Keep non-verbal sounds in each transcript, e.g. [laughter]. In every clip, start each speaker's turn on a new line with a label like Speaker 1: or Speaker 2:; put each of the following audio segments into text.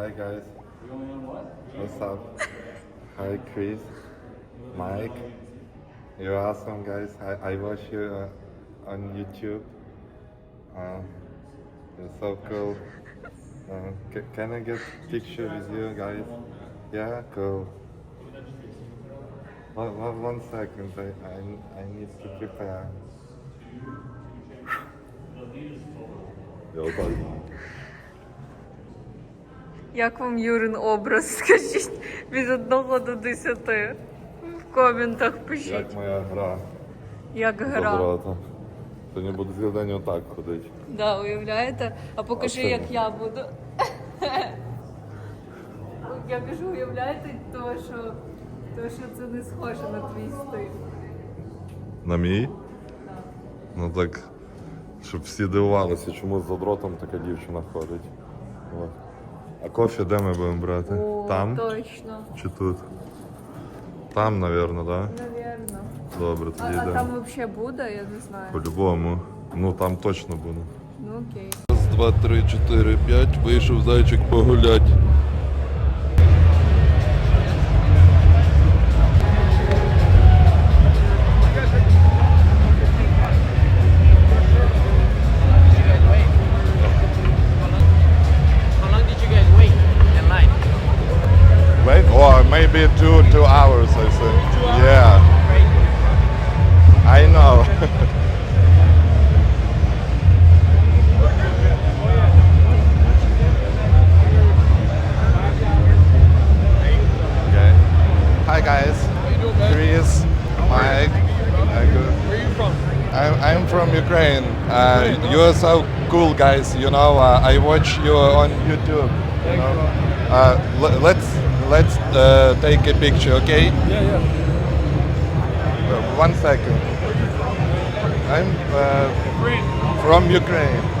Speaker 1: Hi guys. What's up? Hi Chris. Mike. You're awesome guys. I, I watch you uh, on YouTube. Uh, you're so cool. Uh, can I get picture with you guys? Yeah, cool. One, one, one second, I, I, I need to prepare. 聊到。
Speaker 2: Як вам Юрин образ? [laughs] Скажіть від 1 до 10. В коментах пишіть.
Speaker 1: Як моя гра
Speaker 2: Як гра.
Speaker 1: Сьогодні буду цілий день отак ходити.
Speaker 2: Да, уявляєте? А покажи,
Speaker 1: А
Speaker 2: як я буду. Я кажу, уявляєте, то що, то, що це не схоже на твій стиль.
Speaker 1: На мій?
Speaker 2: Так.
Speaker 1: Ну так, щоб всі дивувалися, чому за дротом така дівчина ходить. А кофе де ми будемо брати?
Speaker 2: О,
Speaker 1: Там
Speaker 2: Точно.
Speaker 1: чи тут? Там, мабуть, так? Да?
Speaker 2: Навірно.
Speaker 1: Добре,
Speaker 2: А,
Speaker 1: тоді
Speaker 2: а
Speaker 1: йдемо.
Speaker 2: там взагалі буде, я не знаю.
Speaker 1: По-любому. Ну там точно буде.
Speaker 2: Ну окей.
Speaker 1: Раз, два, три, чотири, п'ять. Вийшов зайчик погулять. Maybe two two hours, I think. Yeah, I know. [laughs] okay. Hi guys. Chris, Mike. Hi, good.
Speaker 3: Where are?
Speaker 1: I'm, I'm from Ukraine. Uh, you're so cool, guys. You know, uh, I watch you on YouTube. You know? uh, l- let's uh, take a picture, okay?
Speaker 3: Yeah, yeah.
Speaker 1: Uh, one second. I'm uh, from Ukraine.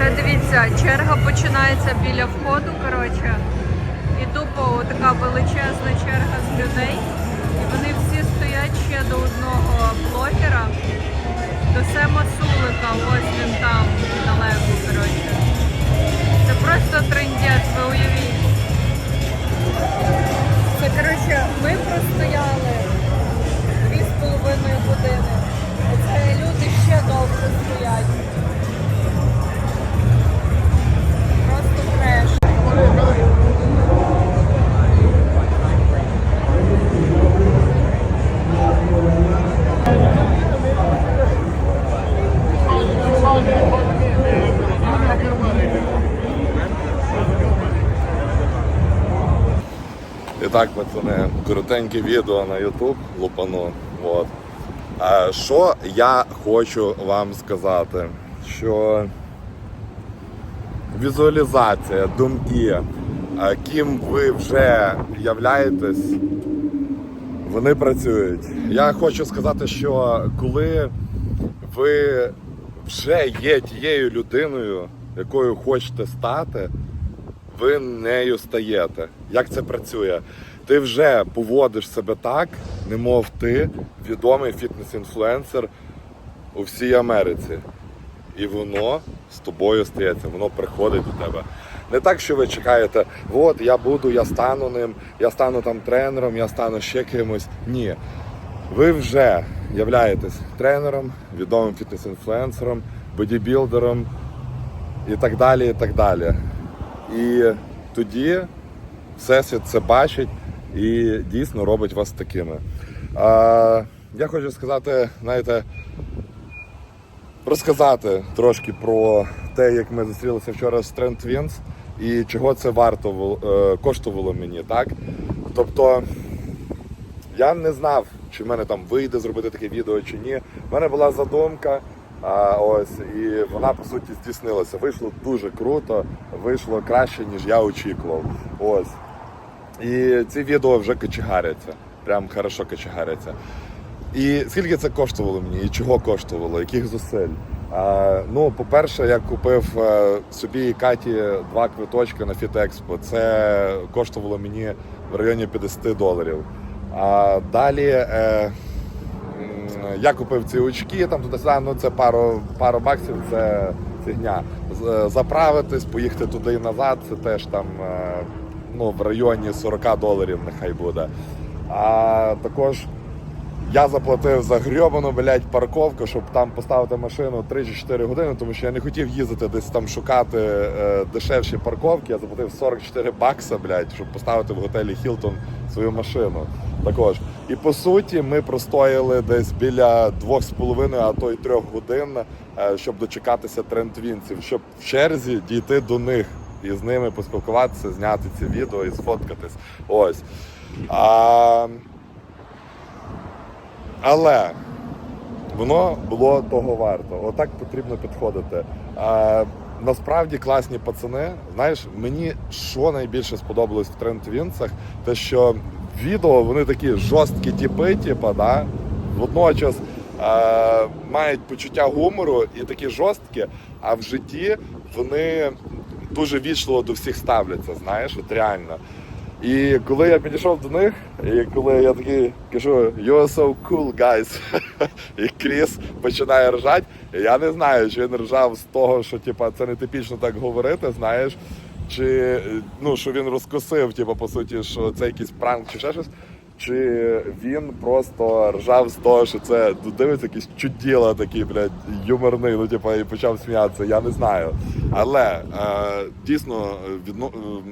Speaker 2: Оце дивіться, черга починається біля входу, коротше. І тупо така величезна черга з людей. І вони всі стоять ще до одного блогера, до Сема Сулика, ось він там, далеко, коротше. Це просто трендець, ви уявіть. Це, коротше, ми простояли дві з половиною години. Це люди ще довше стоять.
Speaker 1: І так, пацани, коротеньке відео на YouTube лупану. От. А, що я хочу вам сказати? Що візуалізація, думки, ким ви вже являєтесь, Вони працюють. Я хочу сказати, що коли ви вже є тією людиною, якою хочете стати, ви нею стаєте. Як це працює? Ти вже поводиш себе так, немов ти відомий фітнес-інфлюенсер у всій Америці. І воно з тобою стається, воно приходить до тебе. Не так, що ви чекаєте, от я буду, я стану ним, я стану там тренером, я стану ще кимось. Ні. Ви вже являєтесь тренером, відомим фітнес-інфлюенсером, бодібілдером і так далі. І так далі. І тоді Всесвіт це бачить і дійсно робить вас такими. А, я хочу сказати, знаєте, розказати трошки про те, як ми зустрілися вчора з Trend Twins і чого це варто е, коштувало мені, так? Тобто я не знав, чи в мене там вийде зробити таке відео чи ні. У мене була задумка. А, ось, і вона по суті здійснилася. Вийшло дуже круто, вийшло краще, ніж я очікував. Ось. І ці відео вже кочегаряться. Прям хорошо кочегаряться. І скільки це коштувало мені, і чого коштувало, яких зусиль? А, ну, по-перше, я купив е, собі і Каті два квиточки на Фітекспо. Це коштувало мені в районі 50 доларів. А далі е, я купив ці очки, там туди ну це пару, пару баксів, це фігня. Е, Заправитись, поїхати туди і назад, це теж там е, ну, в районі 40 доларів нехай буде. А також я заплатив за грьобану, блядь, парковку, щоб там поставити машину 3 чи 4 години, тому що я не хотів їздити десь там шукати е, дешевші парковки. Я заплатив 44 бакса, блядь, щоб поставити в готелі Хілтон свою машину. Також. І по суті, ми простояли десь біля 2,5, а то й 3 годин, е, щоб дочекатися трендвінців, щоб в черзі дійти до них і з ними поспілкуватися, зняти ці відео і сфоткатись. Ось. А, але воно було того варто. Отак потрібно підходити. А, насправді класні пацани. Знаєш, мені що найбільше сподобалось в трендвінцах, те, що відео вони такі жорсткі тіпи, типа, да? водночас е, мають почуття гумору і такі жорсткі, а в житті вони дуже вічливо до всіх ставляться, знаєш, от реально. І коли я підійшов до них, і коли я такий кажу, you're so cool, guys, [laughs] і Кріс починає ржати, я не знаю, чи він ржав з того, що типа, це не типічно так говорити, знаєш, чи ну, що він розкосив, типа, по суті, що це якийсь пранк чи ще щось. Чи він просто ржав з того, що це ну, дивиться якийсь чуділа такий, блядь, юморний, ну типа, і почав сміятися, я не знаю. Але е, дійсно відно, е, відно,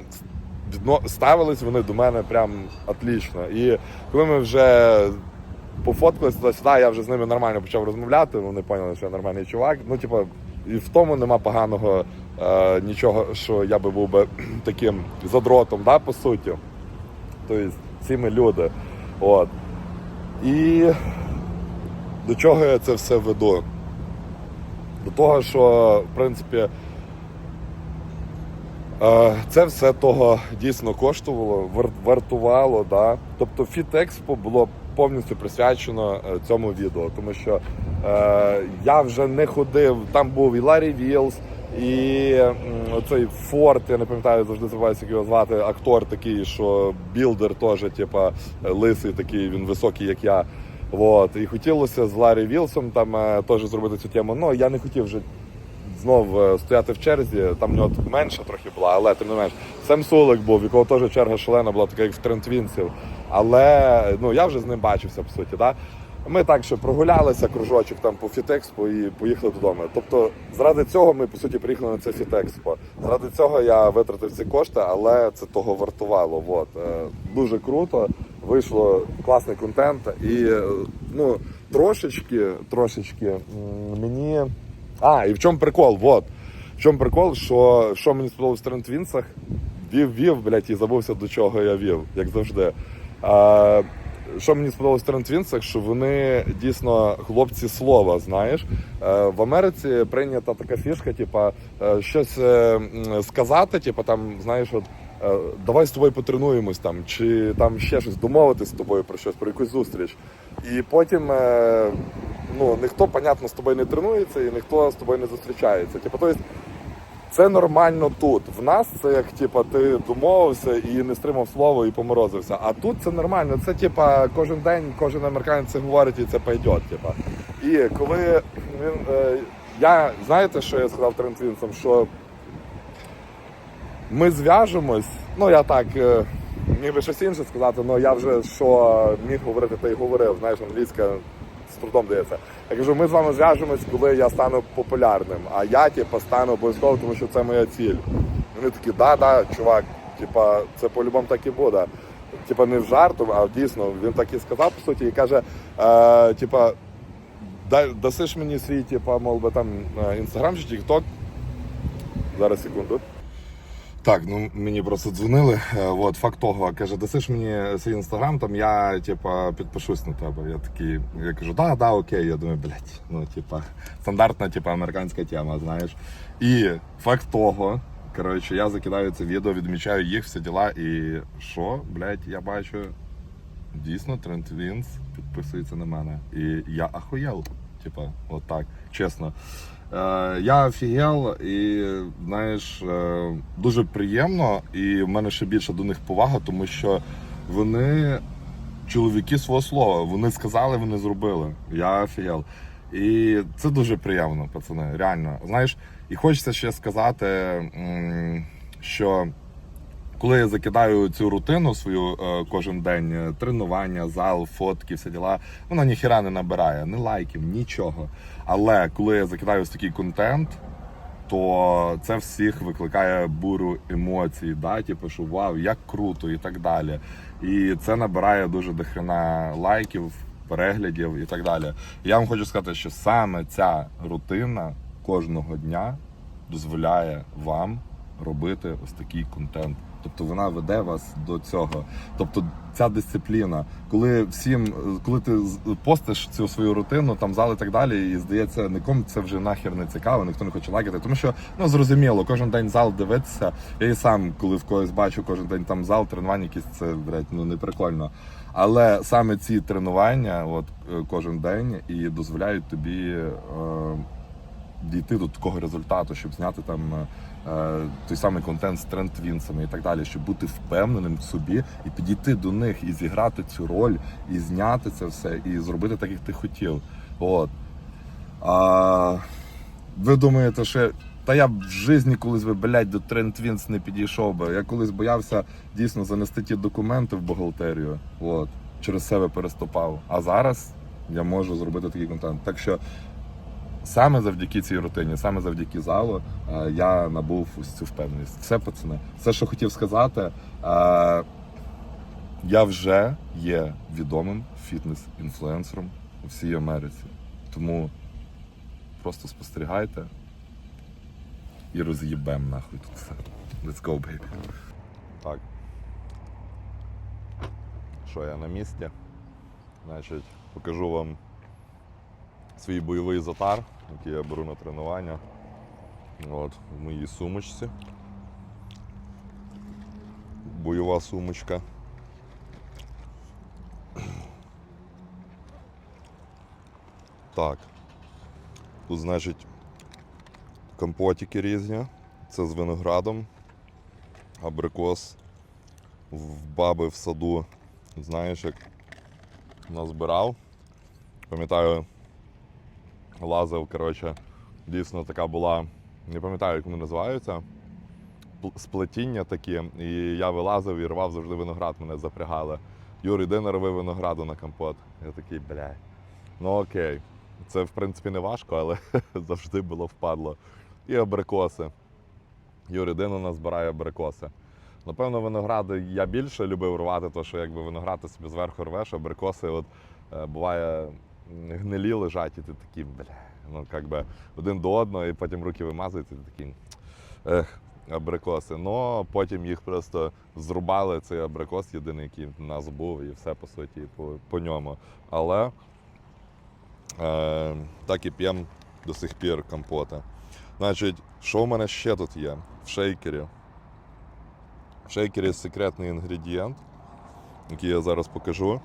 Speaker 1: ставились вони до мене прям отлично. І коли ми вже пофоткалися туди-сюди, я вже з ними нормально почав розмовляти, вони поняли, що я нормальний чувак. Ну, типа, і в тому нема поганого е, нічого, що я би був би [clears throat] таким задротом, да, по суті. Тобто, всі ми люди. От. І до чого я це все веду? До того, що, в принципі, Це все того дійсно коштувало, вартувало. Да? Тобто Фітекспо було повністю присвячено е, цьому відео, тому що е, я вже не ходив, там був і Ларі Вілс, і м, оцей Форд, я не пам'ятаю, завжди забуваюся, як його звати, актор такий, що білдер теж, типа, лисий такий, він високий, як я. Вот. І хотілося з Ларі Вілсом там е, теж зробити цю тему. Ну я не хотів вже знов е, стояти в черзі. Там в нього менша трохи була, але тим не менш. Сем Сулик був, якого теж черга шалена була, така як в Трентвінців. Але ну я вже з ним бачився, по суті. Да? Ми так ще прогулялися, кружочок там по Фітекспо і поїхали додому. Тобто, заради цього ми по суті приїхали на це Фітекспо. Заради цього я витратив ці кошти, але це того вартувало. Вот. Е, Дуже круто. Вийшло класний контент. І е, ну, трошечки, трошечки мені. А, і в чому прикол? Вот. В чому прикол, що, що мені сподобалось в Трентвінцах, вів, вів, блядь, і забувся до чого я вів, як завжди. А, що мені сподобалось в Трентвінцах, що вони дійсно хлопці слова, знаєш. Е, в Америці прийнята така фішка, типа, е, щось е, сказати, типа там, знаєш, от давай з тобою потренуємось там, чи там ще щось домовитись з тобою про щось, про якусь зустріч. І потім е, ну, ніхто, понятно, з тобою не тренується і ніхто з тобою не зустрічається. Типу, тобто, це нормально тут. В нас це як типа ти домовився і не стримав слово і поморозився. А тут це нормально. Це типа кожен день, кожен американець це говорить і це пойде. Типа. І коли він е, я знаєте, що я сказав трентвінцям, що ми зв'яжемось. Ну я так е, міг би щось інше сказати, але я вже що міг говорити, та й говорив. Знаєш, англійська з трудом дається. Я кажу, ми з вами зв'яжемось, коли я стану популярним. А я типу, стану обов'язково, тому що це моя ціль. Вони такі, да, да, чувак, типа, це по-любому так і буде. Типа не в жарту, а дійсно він так і сказав, по суті, і каже, е, типа, дасиш мені свій, типа, мов би там інстаграм чи тікток. Зараз секунду. Так, ну мені просто дзвонили. Е, От факт того, каже, дасиш мені свій інстаграм, там я типа підпишусь на тебе. Я такий, я кажу, да, да, окей. Я думаю, блядь, ну типа стандартна, типа американська тема, знаєш. І факт того, коротше, я закидаю це відео, відмічаю їх, всі діла, і що, блядь, я бачу. Дійсно, Трент Вінс підписується на мене. І я ахуєл. Типа, от так, чесно. Е, я офігел, і знаєш, е, дуже приємно, і в мене ще більше до них повага, тому що вони чоловіки свого слова. Вони сказали, вони зробили. Я офігел. І це дуже приємно, пацани. Реально. Знаєш, і хочеться ще сказати, що коли я закидаю цю рутину свою е, кожен день, е, тренування, зал, фотки, всі діла, вона ніхіра не набирає, ні лайків, нічого. Але коли я закидаю ось такий контент, то це всіх викликає буру емоцій, да? типу, що вау, як круто і так далі. І це набирає дуже дохрена лайків, переглядів і так далі. Я вам хочу сказати, що саме ця рутина кожного дня дозволяє вам робити ось такий контент. Тобто вона веде вас до цього. Тобто ця дисципліна, коли всім, коли ти постиш цю свою рутину, там зал і так далі, і здається, нікому це вже нахер не цікаво, ніхто не хоче лайкати. Тому що ну зрозуміло, кожен день зал дивитися. Я і сам, коли в когось бачу кожен день там зал, тренування якісь це блядь, ну не прикольно. Але саме ці тренування, от е, кожен день, і дозволяють тобі. Е, дійти до такого результату, щоб зняти там е, той самий контент з тренд-твінсами і так далі, щоб бути впевненим в собі і підійти до них і зіграти цю роль, і зняти це все, і зробити так, як ти хотів. От. А, ви думаєте, що та я б в житті колись би, блядь, до Тренд Твінс не підійшов би. Я колись боявся дійсно занести ті документи в бухгалтерію. От. Через себе переступав. А зараз я можу зробити такий контент. Так що Саме завдяки цій рутині, саме завдяки залу, е, я набув ось цю впевненість. Все, пацани. Все, що хотів сказати, е, я вже є відомим фітнес-інфлюенсером у всій Америці. Тому просто спостерігайте і роз'їбем нахуй тут все. Let's go, baby. Так. Що я на місці? Значить, покажу вам свій бойовий затар, який я беру на тренування. От, в моїй сумочці. Бойова сумочка. Так. Тут, значить, компотики різні. Це з виноградом. Абрикос в баби в саду. Знаєш, як назбирав. Пам'ятаю, лазив, коротше, дійсно така була, не пам'ятаю, як вони називаються. пл- Сплетіння такі, і я вилазив і рвав завжди виноград, мене запрягали. Юрій, де нарви винограду на компот? Я такий, бля. Ну окей. Це в принципі не важко, але [laughs] завжди було впадло. І абрикоси. Юрій, де на нас збирає абрикоси? Напевно, виногради я більше любив рвати, тому що якби виноград ти собі зверху рвеш, абрикоси, от е, буває гнилі лежать, і ти такий, бля, ну як би один до одного, і потім руки вимазуються, і ти такий. Ех, абрикоси. Ну потім їх просто зрубали. Цей абрикос єдиний, який в нас був, і все по суті по, по ньому. Але е, так і п'ємо до сих пір компота. Значить, що в мене ще тут є в шейкері? В шейкері секретний інгредієнт, який я зараз покажу.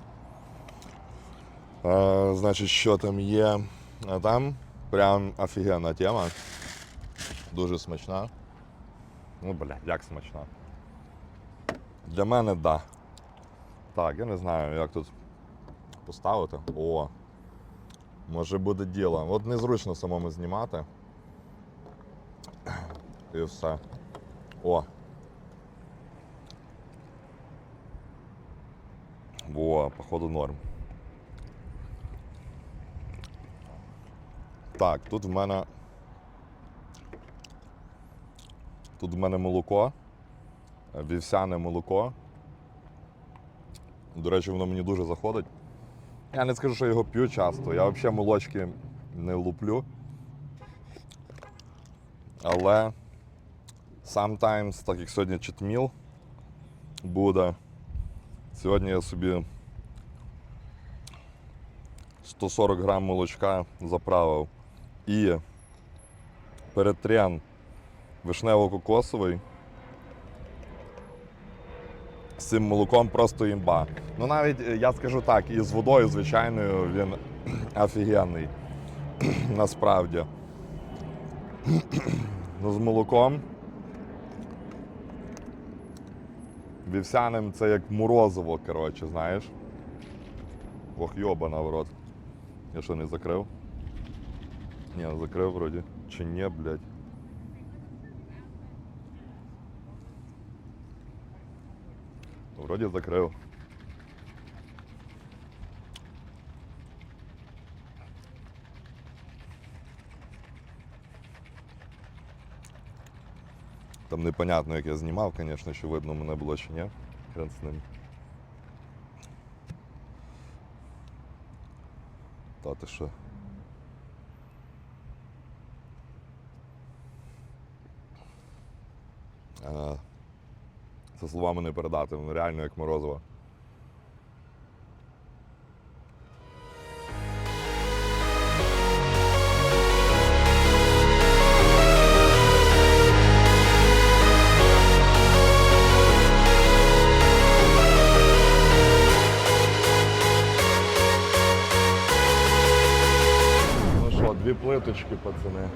Speaker 1: Значить, що там є? А там прям офігенна тема. Дуже смачна. Ну, бля, як смачна. Для мене. Да. Так, я не знаю, як тут поставити. О! Може буде діло. От незручно самому знімати. І все. О. Во, походу норм. Так, тут в мене. Тут в мене молоко. Вівсяне молоко. До речі, воно мені дуже заходить. Я не скажу, що його п'ю часто. Я взагалі молочки не луплю. Але sometimes, так як сьогодні читміл буде, сьогодні я собі 140 грам молочка заправив. І перетрен вишнево-кокосовий. З цим молоком просто імба. Ну навіть е, я скажу так, і з водою, звичайною, він [clears throat] офігенний. [clears throat] Насправді. [clears throat] Ну, з молоком. Вівсяним це як морозиво, коротше, знаєш. Ох, йобана в рот. Я що не закрив? Ні, закрив вроді. Чи ні, блядь. Вроді закрив. Там непонятно, як я знімав, звісно, чи видно мене було чи ні. Хрен з ним. Та ти що? Це словами не передати, воно реально як морозиво. Ну дві плиточки, пацани.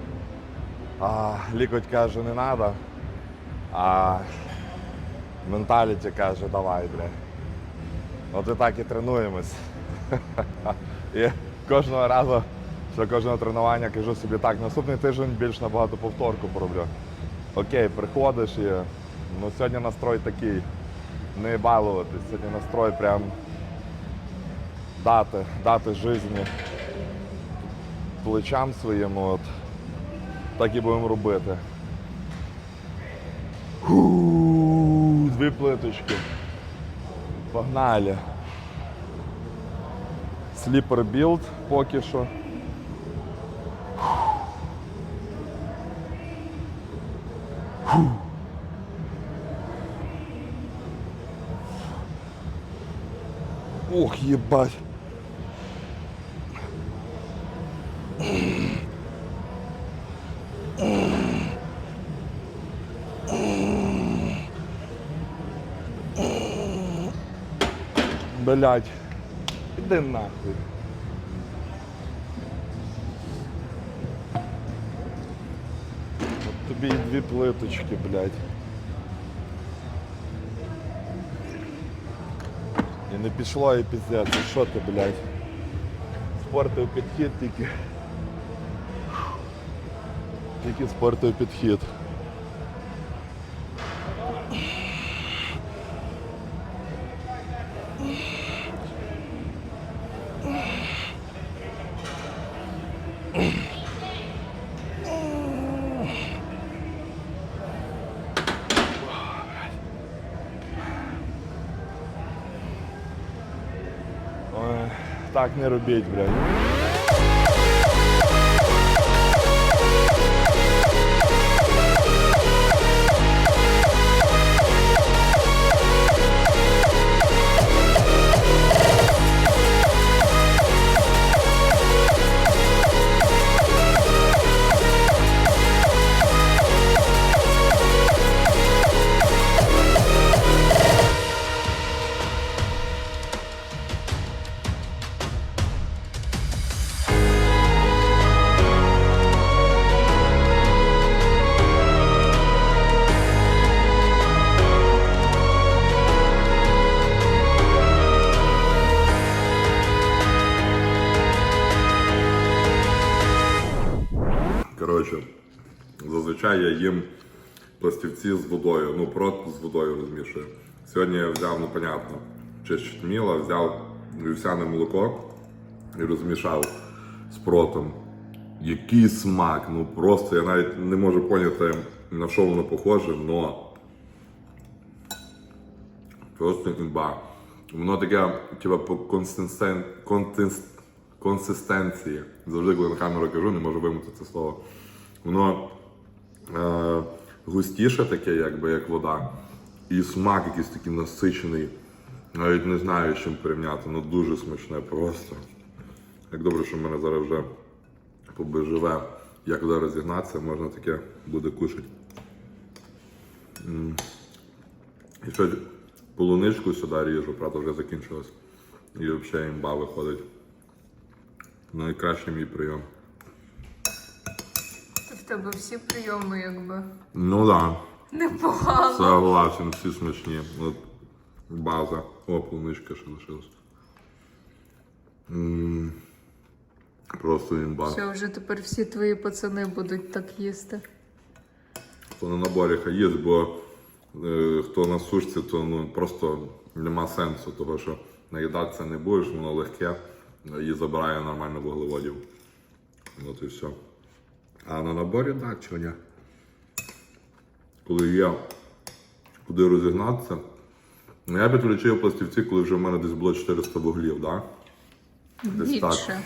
Speaker 1: А, лікоть каже, не треба. А менталіті каже, давай, бля. От і так і тренуємось. І кожного разу, що кожного тренування кажу собі так, наступний тиждень більш набагато повторку пороблю. Окей, приходиш і ну, сьогодні настрой такий. Не балуватись, сьогодні настрой прям дати, дати житті плечам своїм, от. Так і будемо робити. Фу, Дві плиточки. Погнали. Сліпер білд поки що. Фу. Ох, ебать. Блять. Іди нахуй. От тобі і дві плиточки, блядь. І не пішло і піздець, і що ти, блядь? Спортив підхід тільки. Тільки спортив підхід. Так не робіть, блядь. Я їм пластівці з водою, ну просто з водою розмішую. Сьогодні я взяв, ну понятно, чи чміла, взяв вівсяне молоко і розмішав з протом. Який смак, ну просто я навіть не можу поняти, на що воно похоже, но просто імба. Воно таке, типа по консистен... контенс... консистенції. Завжди, коли на камеру кажу, не можу вимити це слово. Воно е, густіше таке, якби як вода. І смак якийсь такий насичений. Навіть не знаю, з чим порівняти, ну дуже смачне просто. Як добре, що в мене зараз вже побеживе. Як куди розігнатися, можна таке буде кушати. І ще полуничку сюди ріжу, правда вже закінчилась. І взагалі імба виходить. Найкращий мій прийом.
Speaker 2: Тебе всі прийоми, якби.
Speaker 1: Ну так. Да.
Speaker 2: Непогано.
Speaker 1: Согласен, всі смачні. От база. О, полуничка ще лишилась. М, Просто імба.
Speaker 2: Все, вже тепер всі твої пацани будуть так їсти.
Speaker 1: Хто на наборі їсть, бо е, хто на сушці, то ну, просто нема сенсу, того що наїдатися не будеш, воно легке і забирає нормально вуглеводів. От і все. А на наборі так, чого ні. Коли є куди розігнатися. Ну, я підключив пластівці, коли вже в мене десь було 400 вуглів, так? Десь
Speaker 2: Більше.
Speaker 1: так.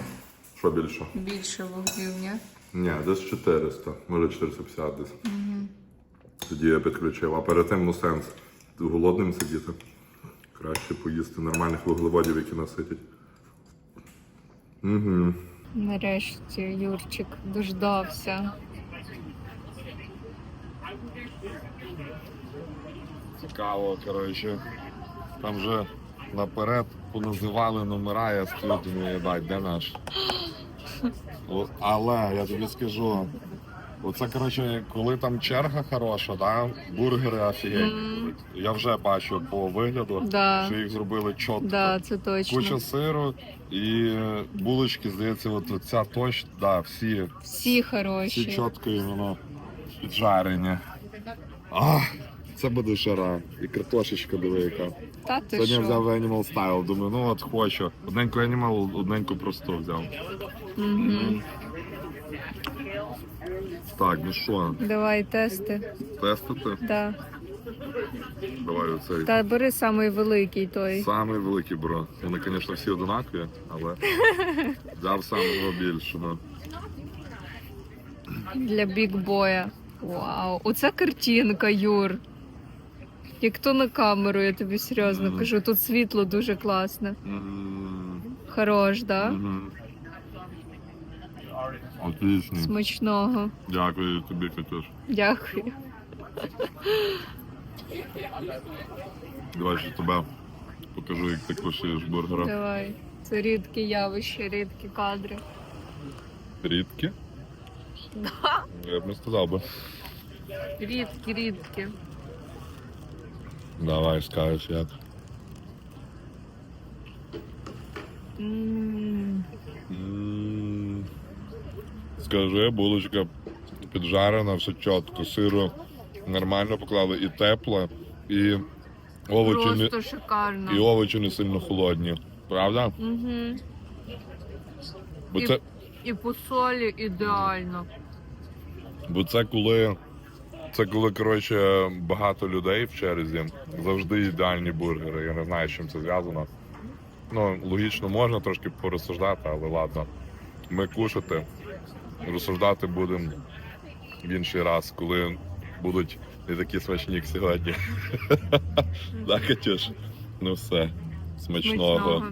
Speaker 1: Що більше?
Speaker 2: Більше вуглів, ні?
Speaker 1: Ні, десь 400, може 450 десь. Тоді я підключив. А перед тим ну сенс голодним сидіти. Краще поїсти нормальних вуглеводів, які наситять. Угу.
Speaker 2: Нарешті Юрчик дождався.
Speaker 1: Цікаво, коротше. Там вже наперед поназивали номера, я стою, думаю, єбать, де наш? [gasps] Але я тобі скажу. Оце, коротше, коли там черга хороша, да? бургери офігенні. Я вже бачу по вигляду,
Speaker 2: Да.
Speaker 1: що їх зробили чітко.
Speaker 2: Да, це точно.
Speaker 1: Куча сиру і булочки, здається, от ця точно, да, всі,
Speaker 2: Всі
Speaker 1: всі
Speaker 2: хороші.
Speaker 1: чітко і воно піджарені. А, це буде жара. І картошечка диви яка.
Speaker 2: Та ти
Speaker 1: Сьогодні я взяв Animal Style, думаю, ну от хочу. Одненьку Animal, одненьку просто взяв.
Speaker 2: Угу.
Speaker 1: Так, ну що,
Speaker 2: Давай тести.
Speaker 1: тестити?
Speaker 2: Да.
Speaker 1: Давай оцей.
Speaker 2: Та бери самий великий той.
Speaker 1: Самий великий бро. Вони, звісно, всі одинакові, але [laughs] взяв самого більшого.
Speaker 2: Для бікбоя. Вау, оце картинка, Юр. Як то на камеру, я тобі серйозно кажу, тут світло дуже класне. Хорош, да?
Speaker 1: Отлично.
Speaker 2: Смачного.
Speaker 1: Дякую тобі, Катюш.
Speaker 2: Дякую.
Speaker 1: Давай ще тебе покажу, як ти кушаєш бургера.
Speaker 2: Давай. Це рідкі явища, рідкі кадри.
Speaker 1: Рідкі? Я б не сказав би.
Speaker 2: Рідкі, рідкі.
Speaker 1: Давай, скажеш як.
Speaker 2: М,
Speaker 1: М, Скажи, булочка піджарена, все чітко. Сиру нормально поклали і тепло, і овочі, не,
Speaker 2: шикарно.
Speaker 1: і овочі не сильно холодні. Правда?
Speaker 2: Угу.
Speaker 1: Бо
Speaker 2: І-
Speaker 1: це,
Speaker 2: І по солі ідеально.
Speaker 1: бо це коли. Це коли коротше багато людей в черзі, завжди ідеальні бургери. Я не знаю, з чим це зв'язано. Ну, логічно, можна трошки порозсуждати, але ладно. Ми кушати, розсуждати будемо в інший раз, коли будуть не такі смачні, як сьогодні. [laughs] Так, Катюш? Ну все.
Speaker 2: Смачного.